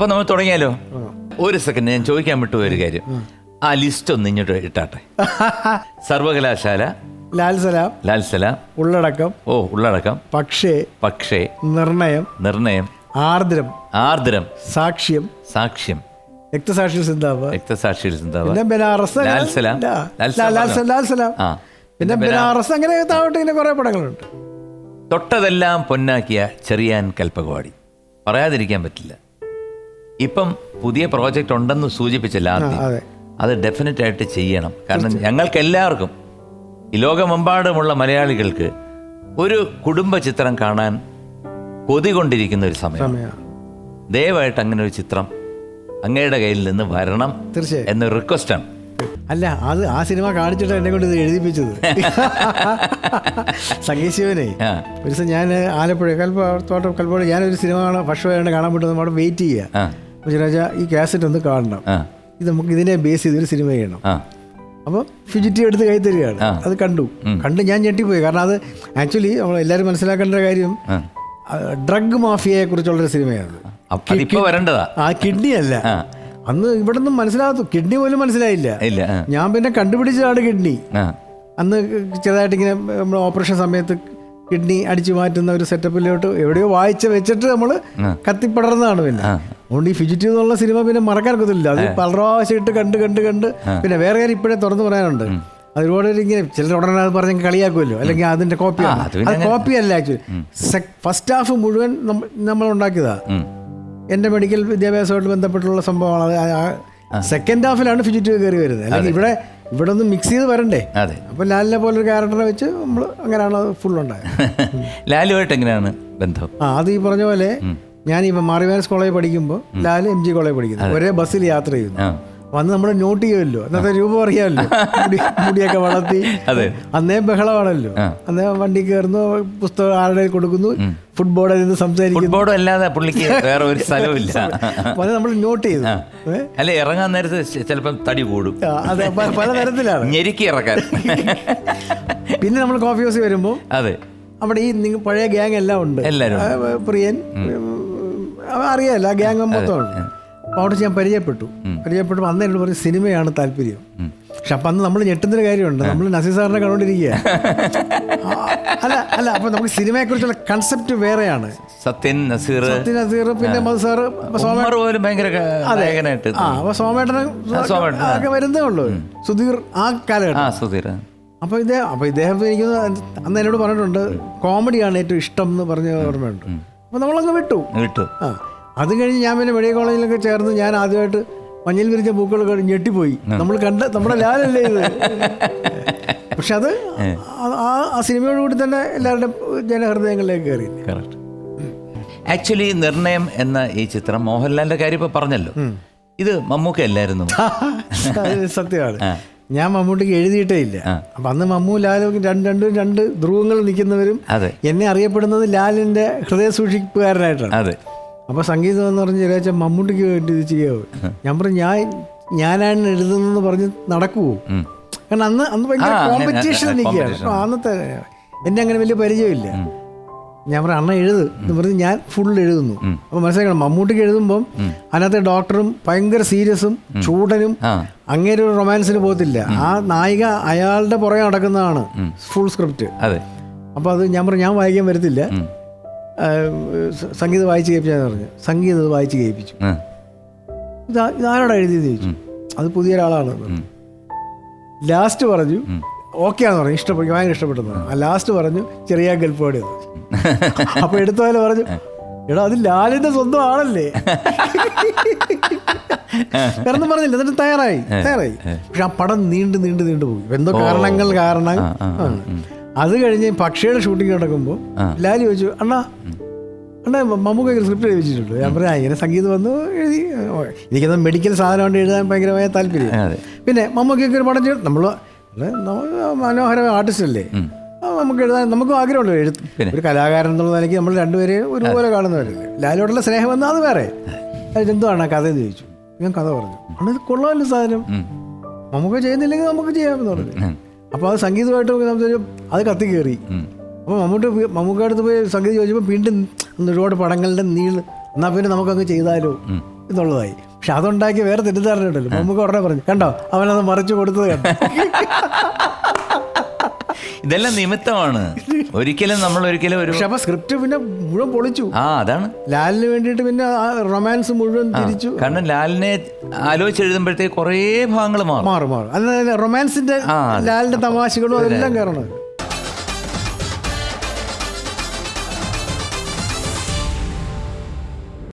അപ്പൊ നമ്മൾ തുടങ്ങിയാലോ? ഒരു സെക്കൻഡ് ഞാൻ ചോദിക്കാൻ വിട്ടു ഒരു കാര്യം. ആ ലിസ്റ്റ് ഒന്ന് ഇങ്ങോട്ട് ഇട്ടാട്ടെ. സർവകലാശാല ലാൽ സലാം. ലാൽ സലാം. ഉള്ളടക്കം. ഓ ഉള്ളടക്കം. പക്ഷേ പക്ഷേ നിർണയം. നിർണയം. ആർദ്രം. ആർദ്രം. സാക്ഷ്യം. സാക്ഷ്യം. രക്തസാക്ഷി സിന്താവ് രക്തസാക്ഷി സിന്താവ് പിന്നെ ബനാറസ് ലാൽ സലാം. ലാൽ സലാം. പിന്നെ അങ്ങനെ താഴോട്ട് ഇങ്ങനെ കുറെ പടങ്ങളുണ്ട്. തൊട്ടതെല്ലാം പൊന്നാക്കിയ ചെറിയാൻ കൽപ്പകവാടി. പറയാതിരിക്കാൻ പറ്റില്ല. ഇപ്പം പുതിയ പ്രോജക്റ്റ് ഉണ്ടെന്ന് സൂചിപ്പിച്ചില്ല ആദ്യം. അതെ. ഡെഫിനറ്റ് ആയിട്ട് ചെയ്യണം. കാരണം ഞങ്ങൾക്ക് എല്ലാവർക്കും ഈ ലോകമെമ്പാടുമുള്ള മലയാളികൾക്ക് ഒരു കുടുംബ ചിത്രം കാണാൻ കൊതി കൊണ്ടിരിക്കുന്ന ഒരു സമയം. ദയവായിട്ട് അങ്ങനെ ഒരു ചിത്രം അങ്ങയുടെ കയ്യിൽ നിന്ന് വരണം തീർച്ചയായും. എന്നൊരു റിക്വസ്റ്റാണ് അല്ല അത് ആ സിനിമ കാണിച്ചിട്ട് എന്നെ കൊണ്ട് ഇത് എഴുതിപ്പിച്ചത്. സംഗീത് ശിവനെ ഒരു ദിവസം ഞാൻ ആലപ്പുഴ കൽപ്പ തോട്ടം കൽപ്പുഴ ഞാനൊരു സിനിമ കാണാൻ ഭക്ഷണം കാണാൻ പറ്റുന്ന അവിടെ വെയിറ്റ് ചെയ്യുക. അപ്പോൾ ഈ കാസറ്റ് ഒന്ന് കാണണം. ഇത് നമുക്ക് ഇതിനെ ബേസ് ചെയ്തൊരു സിനിമ ചെയ്യണം. അപ്പോൾ ഫിജിറ്റി എടുത്ത് കൈ തരികയാണ്. അത് കണ്ടു. കണ്ട് ഞാൻ ഞെട്ടിപ്പോയി. കാരണം അത് ആക്ച്വലി നമ്മൾ എല്ലാവരും മനസ്സിലാക്കേണ്ട ഒരു കാര്യം ഡ്രഗ് മാഫിയയെ കുറിച്ചുള്ളൊരു സിനിമയാണ് ആ. കിഡ്നി അല്ല. അന്ന് ഇവിടെ നിന്നും മനസ്സിലാകത്തു. കിഡ്നി പോലും മനസ്സിലായില്ല. ഞാൻ പിന്നെ കണ്ടുപിടിച്ചതാണ് കിഡ്നി അന്ന് ചെറുതായിട്ട് ഇങ്ങനെ നമ്മൾ ഓപ്പറേഷൻ സമയത്ത് കിഡ്നി അടിച്ചു മാറ്റുന്ന ഒരു സെറ്റപ്പിലോട്ട് എവിടെയോ വായിച്ച് വെച്ചിട്ട് നമ്മൾ കത്തിപ്പടർന്നതാണ് പിന്നെ. അതുകൊണ്ട് ഈ ഫിജിറ്റീവ് എന്നുള്ള സിനിമ പിന്നെ മറക്കാൻ ഒക്കത്തില്ല. അത് പല പ്രാവശ്യമായിട്ട് കണ്ട് കണ്ട് കണ്ട് പിന്നെ വേറെ കാര്യം ഇപ്പോഴേ തുറന്നു പറയാനുണ്ട്. ഒരുപാട് ഇങ്ങനെ ചിലർ ഉടനെ അത് പറഞ്ഞ് കളിയാക്കുമല്ലോ. അല്ലെങ്കിൽ അതിന്റെ കോപ്പി അത് കോപ്പി അല്ല ആക്ച്വലി ഫസ്റ്റ് ഹാഫ് മുഴുവൻ നമ്മൾ ഉണ്ടാക്കിയതാ. എന്റെ എന്റെ മെഡിക്കൽ വിദ്യാഭ്യാസമായിട്ട് ബന്ധപ്പെട്ടുള്ള സംഭവമാണ്. സെക്കൻഡ് ഹാഫിലാണ് ഫിജിറ്റീവ് കയറി വരുന്നത്. അല്ലെങ്കിൽ ഇവിടെ ഇവിടെ ഒന്ന് മിക്സ് ചെയ്ത് വരണ്ടേ? അതെ. അപ്പോൾ ലാലിനെ പോലൊരു ക്യാരക്ടറെ വെച്ച് നമ്മൾ അങ്ങനെയാണ് ഫുൾ ഉണ്ടായത്. ലാലുമായിട്ട് എങ്ങനെയാണ് ബന്ധം? ആ അത് ഈ പറഞ്ഞ പോലെ ഞാൻ ഈ മാറിവാൻസ് കോളേജ് പഠിക്കുമ്പോൾ ലാൽ എം ജി കോളേജ് പഠിക്കുന്നു. ഒരേ ബസ്സിൽ യാത്ര ചെയ്യുന്നു. വന്ന് നമ്മൾ നോട്ട് ചെയ്യുമല്ലോ. അന്നത്തെ രൂപ അറിയാമല്ലോ. മുടിയൊക്കെ വളർത്തി. അന്നേ ബഹളമാണല്ലോ. അന്നേ വണ്ടി കയറുന്നു പുസ്തകം ആരുടെ കൊടുക്കുന്നു ഫുട്ബോളിൽ നിന്ന് ഫുട്ബോളും അല്ലാതെ പുള്ളിക്ക് വേറെ ഒരു സ്ഥലമില്ല അത് നമ്മൾ നോട്ട് ചെയ്തു? അല്ലെ ഇറങ്ങാൻ നേരത്ത് ചിലപ്പം തടി കൂടും. അതെ പലതരത്തിലാണ് ഞെരുക്കി ഇറക്കാൻ. പിന്നെ നമ്മൾ കോഫി ഹൗസിൽ വരുമ്പോൾ അതെ. അവിടെ ഈ പഴയ ഗ്യാങ് എല്ലാം ഉണ്ട്. എല്ലാവരും പ്രിയൻ അറിയാമല്ലോ ആ ഗ്യാങ് മൊത്തമാണ് അപ്പോൾ അവിടെ ഞാൻ പരിചയപ്പെട്ടു. പരിചയപ്പെട്ടു അന്ന് എന്നോട് പറഞ്ഞു സിനിമയാണ് താല്പര്യം. പക്ഷെ അപ്പം അന്ന് നമ്മൾ ഞെട്ടുന്നൊരു കാര്യമുണ്ട്. നമ്മൾ നസീർ സാറിനെ കണ്ടുകൊണ്ടിരിക്കുക അല്ല അല്ല അപ്പം നമുക്ക് സിനിമയെക്കുറിച്ചുള്ള കൺസെപ്റ്റ് വേറെയാണ്. സത്യൻ നസീർ. സത്യൻ നസീർ പിന്നെ മധു സാറ് പോലും ഭയങ്കര ക- ആ അപ്പോൾ സോമേട്ടന്. ഒക്കെ വരുന്നേ ഉള്ളൂ. സുധീർ ആ കാലഘട്ടം. സുധീർ അപ്പോൾ ഇദ്ദേഹം അപ്പോൾ ഇദ്ദേഹം എനിക്ക് അന്ന് എന്നോട് പറഞ്ഞിട്ടുണ്ട് കോമഡിയാണ് ഏറ്റവും ഇഷ്ടം എന്ന് പറഞ്ഞ ഓർമ്മയുണ്ട്. അപ്പോൾ നമ്മളങ്ങ് വിട്ടു. വിട്ടു. ആ. അത് കഴിഞ്ഞ് ഞാൻ പിന്നെ മെഡിക്കൽ കോളേജിലൊക്കെ ചേർന്ന് ഞാൻ ആദ്യമായിട്ട് മഞ്ഞിൽ വിരിച്ച പൂക്കൾ കഴിഞ്ഞ് ഞെട്ടിപ്പോയി. നമ്മൾ കണ്ട നമ്മുടെ ലാലല്ലേ ഇത്? പക്ഷെ അത് ആ- ആ സിനിമയോട് സിനിമയോടുകൂടി തന്നെ എല്ലാവരുടെയും ജനഹൃദയങ്ങളിലേക്ക് കയറി കറക്റ്റ് ആക്ച്വലി നിർണയം എന്ന ഈ ചിത്രം മോഹൻലാലിന്റെ കാര്യം ഇപ്പൊ പറഞ്ഞല്ലോ. ഇത് മമ്മൂക്ക അല്ലായിരുന്നു. അത് സത്യമാണ്. ഞാൻ മമ്മൂട്ടിക്ക് എഴുതിയിട്ടേ ഇല്ല. അപ്പം അന്ന് മമ്മൂ ലാലും രണ്ട് രണ്ടും രണ്ട് ധ്രുവങ്ങൾ നിൽക്കുന്നവരും എന്നെ അറിയപ്പെടുന്നത് ലാലിന്റെ ഹൃദയ സൂക്ഷിപ്പുകാരനായിട്ടാണ് അതെ. അപ്പോൾ സംഗീതം എന്ന് പറഞ്ഞ് ചില മമ്മൂട്ടിക്ക് വേണ്ടി ഇത് ചെയ്യാവൂ ഞാൻ പറഞ്ഞു ഞാൻ ഞാനാണ് എഴുതുന്നതെന്ന് പറഞ്ഞ് നടക്കുവോ. കാരണം അന്ന് അന്ന് ഭയങ്കര കോമ്പറ്റീഷൻ നിൽക്കുകയാണ്. അന്നത്തെ എന്നെ അങ്ങനെ വലിയ പരിചയമില്ല. ഞാൻ പറഞ്ഞു അണ്ണ എഴുത്. എന്ന് പറഞ്ഞ് ഞാൻ ഫുൾ എഴുതുന്നു. അപ്പോൾ മനസ്സിലാക്കണം മമ്മൂട്ടിക്ക് എഴുതുമ്പം അതിനകത്തെ ഡോക്ടറും ഭയങ്കര സീരിയസും ചൂടനും അങ്ങനെ ഒരു റൊമാൻസിന് പോകത്തില്ല. ആ നായിക അയാളുടെ പുറകെ നടക്കുന്നതാണ് ഫുൾ സ്ക്രിപ്റ്റ് അപ്പോൾ അത്. ഞാൻ പറഞ്ഞു ഞാൻ വായിക്കാൻ വരത്തില്ല. സംഗീതം വായിച്ച് കേൾപ്പിച്ചാന്ന് പറഞ്ഞു. സംഗീതം അത് വായിച്ച് കേൾപ്പിച്ചു. ഇത് ഇതാ ഇതാരോടാ എഴുതിയെന്ന് ചോദിച്ചു. അത് പുതിയ ഒരാളാണ് ലാസ്റ്റ് പറഞ്ഞു ഓക്കെ ആണെന്ന് പറഞ്ഞു. ഇഷ്ടപ്പെട്ടു ഭയങ്കര ഇഷ്ടപ്പെട്ടു ആ ലാസ്റ്റ് പറഞ്ഞു ചെറിയ ഗൾഫോടി അപ്പൊ എടുത്തപോലെ പറഞ്ഞു എടാ അത് ലാലിന്റെ സ്വന്തം ആണല്ലേ വേറൊന്നും പറഞ്ഞില്ല എന്നിട്ട് തയ്യാറായി തയ്യാറായി. പക്ഷെ ആ പടം നീണ്ട് നീണ്ട് നീണ്ടു പോയി. എന്തോ കാരണങ്ങൾ കാരണം. അത് കഴിഞ്ഞ് പക്ഷിയുടെ ഷൂട്ടിംഗ് നടക്കുമ്പോൾ ലാലി ചോദിച്ചു അണ്ണാ അണ്ണാ മമ്മൂക്ക സ്ക്രിപ്റ്റ് എഴുതി വെച്ചിട്ടുണ്ട് ഞാൻ പറഞ്ഞു ഇങ്ങനെ സംഗീതം വന്നു എഴുതി എനിക്കത് മെഡിക്കൽ സാധനം കൊണ്ട് എഴുതാൻ ഭയങ്കരമായ താല്പര്യം. പിന്നെ മമ്മൂക്കൊക്കെ ഒരു പടം ചെയ്തു. നമ്മൾ മനോഹരമായ ആർട്ടിസ്റ്റ് അല്ലേ? നമുക്ക് എഴുതാൻ നമുക്കും ആഗ്രഹമുണ്ട്. എഴുത്ത്. ഒരു കലാകാരൻ എന്നുള്ള നിലയ്ക്ക് നമ്മൾ രണ്ടുപേരെയും ഒരുപോലെ കാണുന്നവരല്ലേ ലാലോട്ടുള്ള സ്നേഹം വന്നാൽ അത് വേറെ. എന്തുവാണ് കഥ എന്ന് ചോദിച്ചു. ഞാൻ കഥ പറഞ്ഞു. അത് ഇത് കൊള്ളാമല്ലോ സാധനം. നമുക്ക് ചെയ്യുന്നില്ലെങ്കിൽ നമുക്ക് ചെയ്യാമെന്ന് പറഞ്ഞു. അപ്പോൾ അത് സംഗീതമായിട്ട് സംസാരിച്ചു അത് കത്തി കയറി. അപ്പോൾ മമ്മൂട്ടി പോയി- മമ്മൂക്ക അടുത്ത് പോയി സംഗീതം ചോദിച്ചപ്പോൾ വീണ്ടും ഒരുപാട് പടങ്ങളുടെ നീൾ എന്നാൽ പിന്നെ നമുക്കങ്ങ് ചെയ്താലോ എന്നുള്ളതായി. പക്ഷെ അതുണ്ടാക്കി വേറെ തെറ്റിദ്ധാരണ ഉണ്ടല്ലോ മമ്മൂക്ക ഉടനെ പറഞ്ഞു കണ്ടോ? അവനത് മറിച്ചു കൊടുത്തത് കണ്ടോ? ഇതെല്ലാം നിമിത്തമാണ്. ഒരിക്കലും നമ്മൾ ഒരിക്കലും ഒരു പക്ഷെ അപ്പൊ സ്ക്രിപ്റ്റ് പിന്നെ മുഴുവൻ പൊളിച്ചു. ആ അതാണ്. ലാലിന് വേണ്ടിയിട്ട് പിന്നെ ആ റൊമാൻസ് മുഴുവൻ തിരിച്ചു. കാരണം ലാലിനെ ആലോചിച്ച് എഴുതുമ്പോഴത്തേക്ക് കുറേ ഭാഗങ്ങൾ മാറും. മാറും മാറും. റൊമാൻസിന്റെ ലാലിന്റെ തമാശകളും അതെല്ലാം കയറണം.